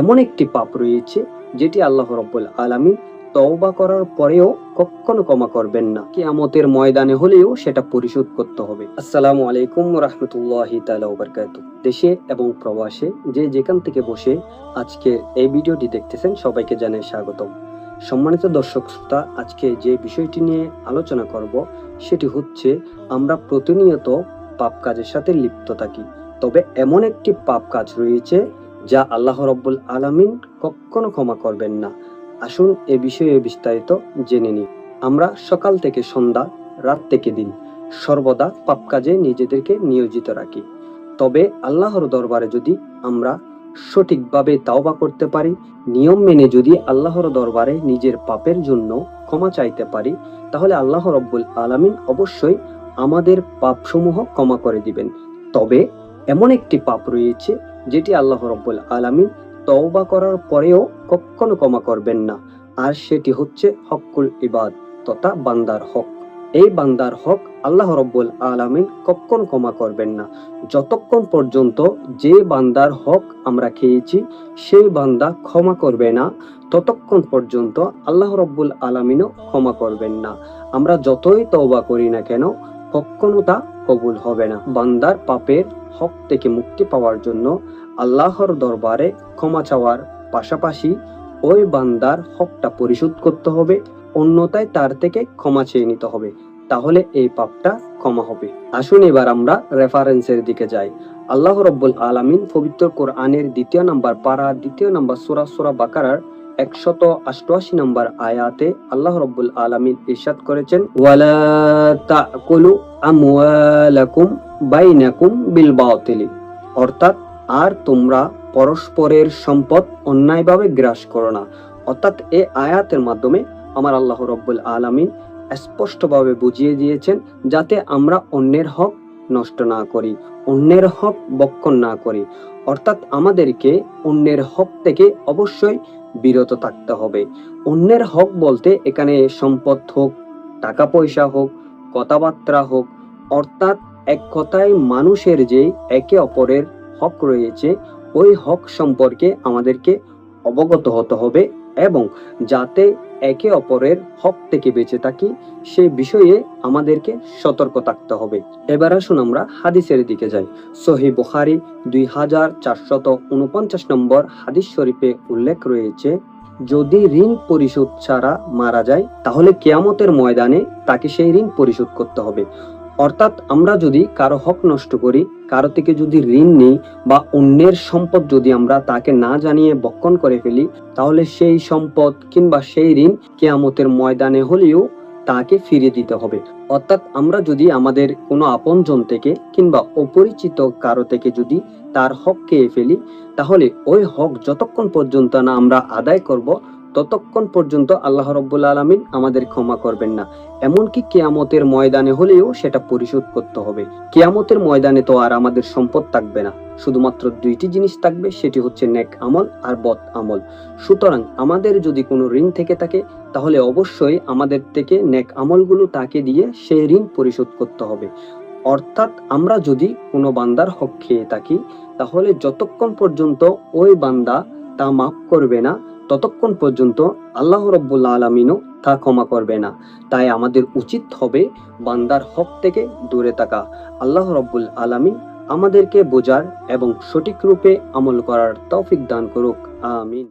এমন একটি পাপ রয়েছে যেটি আল্লাহ রব্বুল আলামিন তওবা করার পরেও কখনো ক্ষমা করবেন না। কিয়ামতের ময়দানে হলেও সেটা পরিশোধ করতে হবে। আসসালামু আলাইকুম রহমতুল্লাহি বারাকাতুহু দেশে এবং প্রবাসে যে যেখান থেকে বসে আজকে এই ভিডিওটি দেখতেছেন সবাইকে জানাই স্বাগতম। সম্মানিত দর্শক শ্রোতা, আজকে যে বিষয়টি নিয়ে আলোচনা করব সেটি হচ্ছে আমরা প্রতিনিয়ত পাপ কাজের সাথে লিপ্ত থাকি। তবে এমন একটি পাপ কাজ রয়েছে যা আল্লাহ রব্বুল আলামিন কখনো ক্ষমা করবেন না। আসুন এ বিষয়ে বিস্তারিত জেনে নিই। আমরা সকাল থেকে সন্ধ্যা, রাত থেকে দিন সর্বদা পাপ কাজে নিজেদেরকে নিয়োজিত রাখি। তবে আল্লাহর দরবারে যদি আমরা সঠিকভাবে তাওবা করতে পারি, নিয়ম মেনে যদি আল্লাহর দরবারে নিজের পাপের জন্য ক্ষমা চাইতে পারি, তাহলে আল্লাহ রব্বুল আলামিন অবশ্যই আমাদের পাপসমূহ ক্ষমা করে দিবেন। তবে এমন একটি পাপ রয়েছে যেটি আল্লাহ রব্বুল আলামিন তওবা করার পরেও কখনো ক্ষমা করবেন না। আর সেটি হচ্ছে হকুল ইবাদ তথা বান্দার হক। এই বান্দার হক আল্লাহ রব্বুল আলামিন কখনো ক্ষমা করবেন না। যতক্ষণ পর্যন্ত যে বান্দার হক আমরা খেয়েছি, সেই বান্দা ক্ষমা করবে না। ততক্ষণ পর্যন্ত আল্লাহ রব্বুল আলামিনও ক্ষমা করবেন না। আমরা যতই তওবা করি না কেন কখনো তা কবুল হবে না। বান্দার পাপের হক থেকে মুক্তি পাওয়ার জন্য আল্লাহর দরবারে ক্ষমা চাওয়ার পাশাপাশি ওই বান্দার হকটা পরিশোধ করতে হবে, অন্যতায় তার থেকে ক্ষমা চেয়ে নিতে হবে, তাহলে এই পাপটা ক্ষমা হবে। আসুন এবার আমরা রেফারেন্সের দিকে যাই। আল্লাহ রব্বুল আলামিন পবিত্র কোরআনের দ্বিতীয় নাম্বার পারা, দ্বিতীয় নাম্বার সুরা সুরা বাকারার একশত অষ্টআশি নম্বর আয়াতে আল্লাহ রব্বুল আলামিন ইরশাদ করেছেন বাইনাকুম অর্থাৎ, আর তোমরা পরস্পরের সম্পদ অন্যায়ভাবে গ্রাস করো না। অর্থাৎ, এ আয়াতের মাধ্যমে আমার আল্লাহ রব্বুল আলামিন স্পষ্টভাবে বুঝিয়ে দিয়েছেন, যাতে আমরা অন্যের হক নষ্ট না করি, অন্যের হক বক্ষণ না করি। অর্থাৎ আমাদেরকে অন্যের হক থেকে অবশ্যই বিরত থাকতে হবে। অন্যের হক বলতে এখানে সম্পদ হোক টাকা পয়সা হোক, কথাবার্তা হোক, অর্থাৎ এক কথায় মানুষের যে একে অপরের হক রয়েছে, ওই হক সম্পর্কে আমাদেরকে অবগত হতে হবে এবং যাতে একে অপরের হক থেকে বেঁচে থাকি, সে বিষয়ে আমাদেরকে সতর্ক থাকতে হবে। এবার আসুন আমরা হাদিসের দিকে যাই। সহি বুখারি দুই হাজার চারশত উনপঞ্চাশ নম্বর হাদিস শরীফে উল্লেখ রয়েছে, যদি ঋণ পরিশোধ ছাড়া মারা যায়, তাহলে কেয়ামতের ময়দানে তাকে সেই ঋণ পরিশোধ করতে হবে। অর্থাৎ আমরা যদি কারও হক নষ্ট করি, কারও থেকে যদি ঋণ নিই বা অন্যের সম্পদ যদি আমরা তাকে না জানিয়ে বক্ষণ করে ফেলি, তাহলে সেই সম্পদ কিংবা সেই ঋণ কেয়ামতের ময়দানে হলেও তাকে ফিরিয়ে দিতে হবে। অর্থাৎ আমরা যদি আমাদের কোনো আপনজন থেকে কিংবা অপরিচিত কারও থেকে যদি তার হক খেয়ে ফেলি, তাহলে ওই হক যতক্ষণ পর্যন্ত না আমরা আদায় করব ততক্ষণ পর্যন্ত আল্লাহ রব্বুল আলমিন আমাদের ক্ষমা করবেন না। এমনকি কেয়ামতের ময়দানে হলেও সেটা পরিশোধ করতে হবে। কেয়ামতের ময়দানে তো আর আমাদের সম্পদ থাকবে না। শুধুমাত্র দুইটি জিনিস থাকবে, সেটি হচ্ছে নেক আমল আর বদ আমল। সুতরাং আমাদের যদি কোনো ঋণ থেকে থাকে, তাহলে অবশ্যই আমাদের থেকে নেক আমলগুলো তাকে দিয়ে সেই ঋণ পরিশোধ করতে হবে। অর্থাৎ আমরা যদি কোনো বান্দার হক খেয়ে থাকি, তাহলে যতক্ষণ পর্যন্ত ওই বান্দা তা মাফ করবে না ততক্ষণ পর্যন্ত আল্লাহ রব্বুল্লা আলমিনও তা ক্ষমা করবে না। তাই আমাদের উচিত হবে বান্দার হক থেকে দূরে থাকা। আল্লাহ রব্বুল আলমিন আমাদেরকে বোঝার এবং সঠিক রূপে আমল করার তৌফিক দান করুক। আমিন।